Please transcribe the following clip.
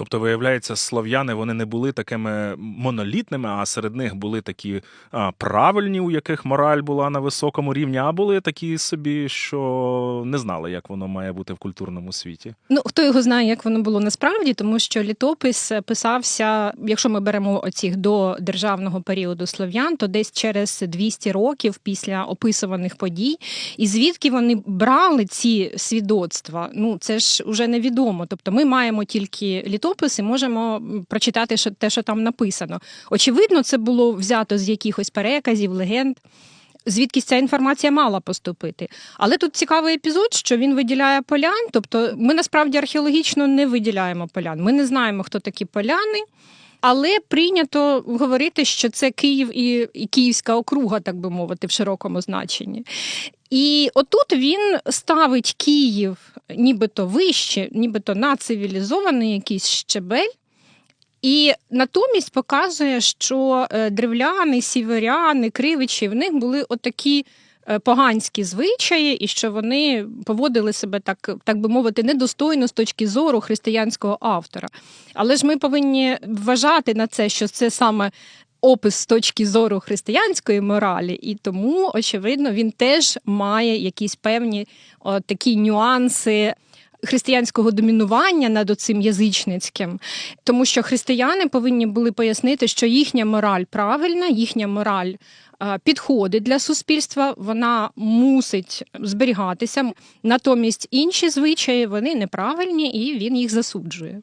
Тобто, виявляється, слов'яни вони не були такими монолітними, а серед них були такі а, правильні, у яких мораль була на високому рівні, а були такі собі, що не знали, як воно має бути в культурному світі. Ну хто його знає, як воно було насправді, тому що літопис писався, якщо ми беремо оцих до державного періоду слов'ян, то десь через 200 років після описуваних подій, і звідки вони брали ці свідоцтва, ну це ж уже невідомо. Тобто, ми маємо тільки літопис і можемо прочитати що- те, що там написано. Очевидно, це було взято з якихось переказів, легенд. Звідки ця інформація мала поступити. Але тут цікавий епізод, що він виділяє полян. Тобто, ми насправді археологічно не виділяємо полян. Ми не знаємо, хто такі поляни. Але прийнято говорити, що це Київ і, і Київська округа, так би мовити, в широкому значенні. І отут він ставить Київ нібито вище, нібито на цивілізований якийсь щебель. І натомість показує, що е, древляни, сіверяни, кривичі в них були отакі е, поганські звичаї, і що вони поводили себе так, так би мовити, недостойно з точки зору християнського автора. Але ж ми повинні вважати на це, що це саме. Опис з точки зору християнської моралі, і тому, очевидно, він теж має якісь певні о, такі нюанси християнського домінування над оцим язичницьким, тому що християни повинні були пояснити, що їхня мораль правильна, їхня мораль е, підходить для суспільства, вона мусить зберігатися. Натомість інші звичаї вони неправильні, і він їх засуджує.